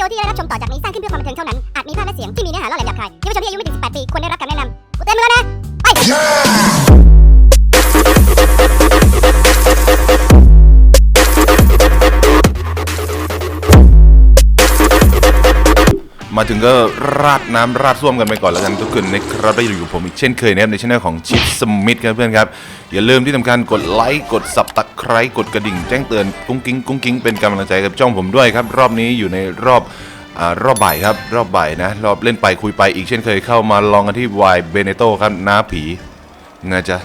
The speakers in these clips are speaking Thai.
ดีโอที่ได้รับชมต่อจากนี้สร้างขึ้นเพื่อความบันเทิงเท่านั้น อาจมีภาพและเสียงที่มีเนื้อหาล่อแหลมหยาบคายเยาวชนที่อายุไม่ถึง18 ปีควรได้รับคำแนะนำกูเต็มแล้วนะ มาถึงก็ราดน้ำราดส้วมกันไปก่อนแล้วกันทุกคนนะครับได้อยู่ผมอีกเช่นเคยนะครับในช่องของชิปสมิธครับเพื่อนครับ อย่าลืมที่สำคัญกดไลค์กดสับตะไคร้กดกระดิ่งแจ้งเตือนกุ้งกิ้งกุ้งกิ้งเป็นกำลังใจกับช่องผมด้วยครับ รอบนี้อยู่ในรอบอ่ารอบบ่ายครับ รอบบ่ายนะ รอบเล่นไปคุยไปอีกเช่นเคยเข้ามาลองกันที่วายเบเนโตครับน้าผีนะจ๊ะ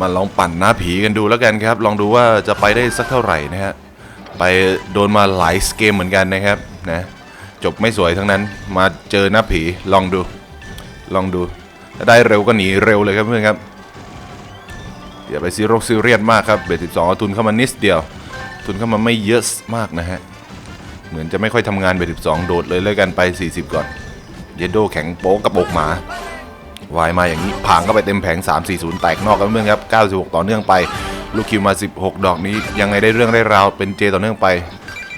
มาลองปั่นน้าผีกันดูแล้วกันครับ ลองดูว่าจะไปได้สักเท่าไหร่นะฮะไปโดนมาหลายเกมเหมือนกันนะครับนะ จบไม่สวยทั้งนั้น มาเจอหน้าผีลองดู ลองดูถ้าได้เร็วก็หนีเร็วเลยครับเพื่อนครับอย่าไปซีโรคซีเรียสมากครับเบสสิบสองทุนเข้ามานิดเดียว ทุนเข้ามาไม่เยอะมากนะฮะเหมือนจะไม่ค่อยทำงานเบสสิบสองโดดเลยเลยกันไป 40 ก่อน เยโดแข็งโป๊กกระโปกหมาวายมาอย่างนี้ผางเข้าไปเต็มแผง 3-4-0 แตกนอกกันเพื่อนครับ 96 ต่อเนื่องไป ลูกคิวมา 16 ดอกนี้ยังไงได้เรื่องได้ราวเป็นเจต่อเนื่องไป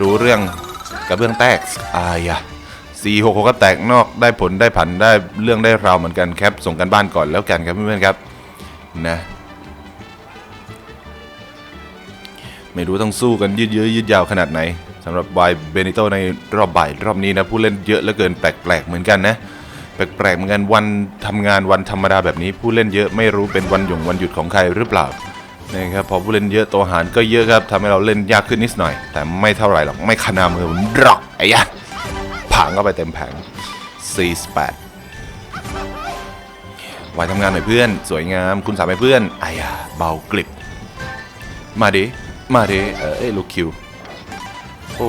รู้เรื่อง กระเบื้องแตกอายะ4 6 6ก็แตกนอกได้ผลได้ผันได้เรื่องได้ราวเหมือนกันแคปส่งกันบ้านก่อนแล้วกันครับเพื่อนๆครับนะไม่รู้ต้องสู้กันยืดเยื้อยืดยาวขนาดไหนสำหรับวายเบนิโตในรอบบ่ายรอบนี้นะ ผู้เล่นเยอะเหลือเกินแปลกๆเหมือนกันนะ แปลกๆเหมือนกันวันทำงานวันธรรมดาแบบนี้ ผู้เล่นเยอะไม่รู้เป็นวันหยงวันหยุดของใครหรือเปล่า นะครับพอผู้เล่นเยอะตัวหารก็เยอะครับทำให้เราเล่นยากขึ้นนิดหน่อย แต่ไม่เท่าไหร่หรอกไม่ขนามือผมดรอกไอ้ยะผางเข้าไปเต็มแผง48วายทำงานหน่อยเพื่อน สวยงามคุณสามให้เพื่อนไอ้ยะเบากริบมาดิมาดิเออเอ้ลูกคิวโอ้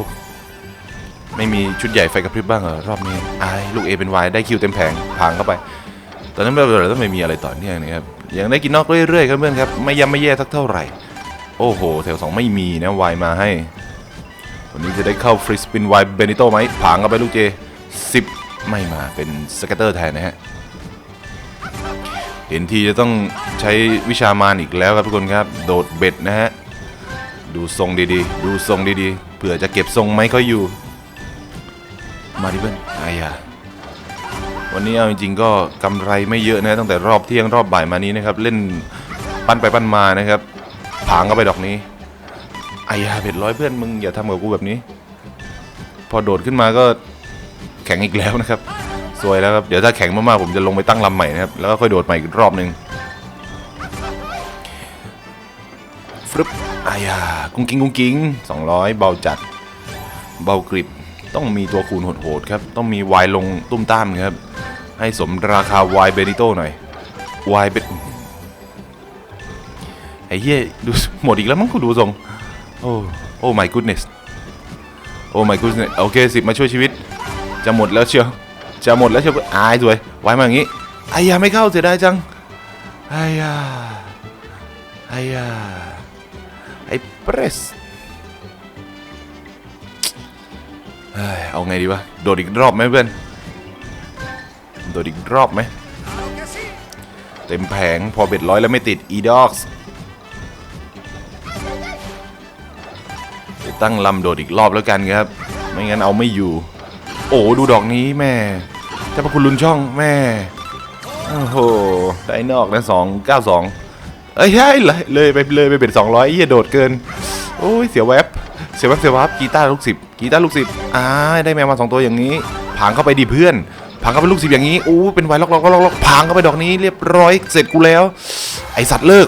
ไม่มีชุดใหญ่ไฟกระพริบบ้างเหรอรอบนี้ไอายลูก A เป็น Y ได้คิวเต็มแผงพังเข้าไป ตอนนั้นเราต้องไม่มีอะไรต่อเนื่องนะครับยังได้กินนอกเรื่อยๆครับเพื่อนครับไม่ย่ำไม่แย่สักเท่าไหร่ โอ้โหแถว2ไม่มีนะ Y มาให้ วันนี้จะได้เข้าฟรีสปิน Y เบนิโตไหมพังเข้าไปลูก J 10ไม่มาเป็นสเกตเตอร์แทนนะฮะเห็นทีจะต้องใช้วิชามารอีกแล้วครับทุกคนครับ โดดเบ็ดนะฮะดูทรงดีๆ ดูทรงดีๆเผื่อจะเก็บทรงไหมเขาอยู่ มาดิเพื่อนอ้ยา วันนี้เอาจริงๆก็กำไรไม่เยอะนะตั้งแต่รอบเที่ยงรอบบ่ายมานี้นะครับเล่นปั้นไปปั้นมานะครับผางเข้าไปดอกนี้ไอ้ยาเผ็ดร้อยเพื่อนมึงอย่าทำกับกูแบบนี้ พอโดดขึ้นมาก็แข็งอีกแล้วนะครับสวยแล้วครับเดี๋ยวถ้าแข็งมากๆผมจะลงไปตั้งลำใหม่นะครับแล้วก็ค่อยโดดใหม่อีกรอบหนึ่งฟรึบอายากุ้งกิ้งกุ้งกิ้ง200 เบาจัด เบากริบ ต้องมีตัวคูณโหดๆครับ ต้องมีวายลงตุ้มต้ามครับ ให้สมราคาวายเบนิโต้หน่อยวายเป็นไอ้เหี้ยดูหมดอีกแล้วมั้งกูดูทรงโอ้โอ้ my goodness โอ้ my goodness โอเคสิมาช่วยชีวิต จะหมดแล้วเชียวจะหมดแล้วเชียวอายสวยไวายมาอย่างงี้ไอ้ยาไม่เข้าเสียดายจังไอ้ยาไอ้ยาไอ้เปรสเอ้ยเอาไงดีวะ โดดอีกรอบไหมเพื่อน โดดอีกรอบไหม เต็มแผงพอเบ็ดร้อยแล้วไม่ติด e d o g s จะตั้งลำโดดอีกรอบแล้วกันครับ ไม่งั้นเอาไม่อยู่ โอ้ดูดอกนี้แม่เจ้าพระคุณลุนช่องแม่โอ้โหได้นอกนะสองเก้าสองเอ้ยใช่เลยเลยไปเลยไปเป็นสองร้อยเฮียโดดเกิน โอ้ยเสียแวบเสียแวบเสียแวบกีตาร์ลูกสิบกีตาร์ลูกสิบอ่าได้แมวมาสองตัวอย่างนี้ผางเข้าไปดีเพื่อน ผางเข้าไปลูกสิบอย่างนี้อู้เป็นไวล็อกล็อกล็อกล็อกผางเข้าไปดอกนี้เรียบร้อยเสร็จกูแล้ว ไอสัตว์เลิก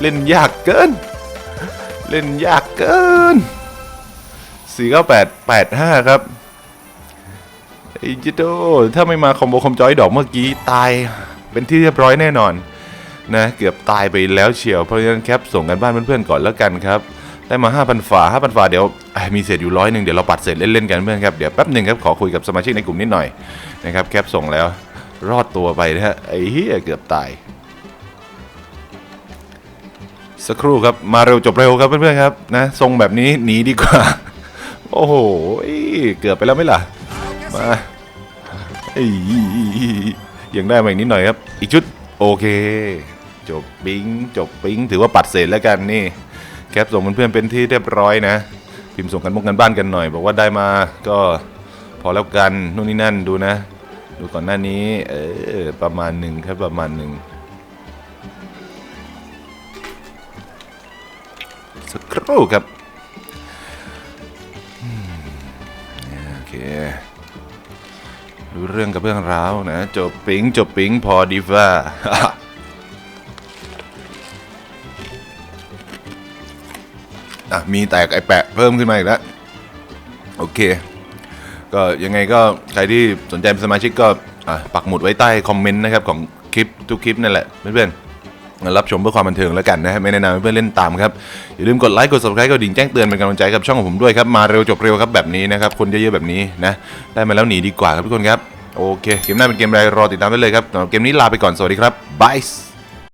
เล่นยากเกิน เล่นยากเกินสี่เก้าแปดแปดห้าครับไอจิโตถ้าไม่มาคอมโบคอมจอยดอกเมื่อกี้ตายเป็นที่เรียบร้อยแน่นอนนะเกือบตายไปแล้วเชียวเพราะฉะนั้นแคปส่งกันบ้านเพื่อนๆก่อนแล้วกันครับ ได้มา 5,000 ฝา 5,000 ฝาเดี๋ยว มีเศษอยู่ร้อยหนึ่งเดี๋ยวเราปัดเศษเล่นๆกันเพื่อนครับ เดี๋ยวแป๊บหนึ่งครับขอคุยกับสมาชิกในกลุ่มนิดหน่อยนะครับแคปส่งแล้วรอดตัวไปนะฮะไอ้เหี้ยเกือบตาย สักครู่ครับมาเร็วจบเร็วครับเพื่อนๆครับนะทรงแบบนี้หนีดีกว่า โอ้โหเกือบไปแล้วไหมล่ะมาไอ้ยังได้มาอีกนิดหน่อยครับ อีกชุดโอเค จบปิงจบปิงถือว่าปัดเศษแล้วกันนี่แคปส่งเพื่อนๆเป็นที่เรียบร้อยนะ พิมพ์ส่งกันมุกกันบ้านกันหน่อย บอกว่าได้มาก็พอแล้วกันนู่นนี่นั่นดูนะ ดูก่อนหน้านี้เออประมาณหนึ่งครับประมาณหนึ่งสักครู่ครับโอเคดูเรื่องกับเรื่องราวนะ จบปิงจบปิงพอดีว่า อะมีแตกไอแปะเพิ่มขึ้นมาอีกแล้วโอเค ก็ยังไงก็ใครที่สนใจเป็นสมาชิกก็อะปักหมุดไว้ใต้คอมเมนต์นะครับของคลิปทุกคลิปนั่นแหละเพื่อนๆรับชมเพื่อความบันเทิงแล้วกันนะฮะไม่แนะนำให้เพื่อนเล่นตามครับ อย่าลืมกดไลค์กด subscribe กดดิ่งแจ้งเตือนเป็นกำลังใจกับช่องของผมด้วยครับ มาเร็วจบเร็วครับแบบนี้นะครับ คนเยอะๆแบบนี้นะ ได้มาแล้วหนีดีกว่าครับทุกคนครับ โอเค เกมหน้าเป็นเกมอะไรรอติดตามได้เลยครับสำหรับเกมนี้ลาไปก่อนสวัสดีครับบาย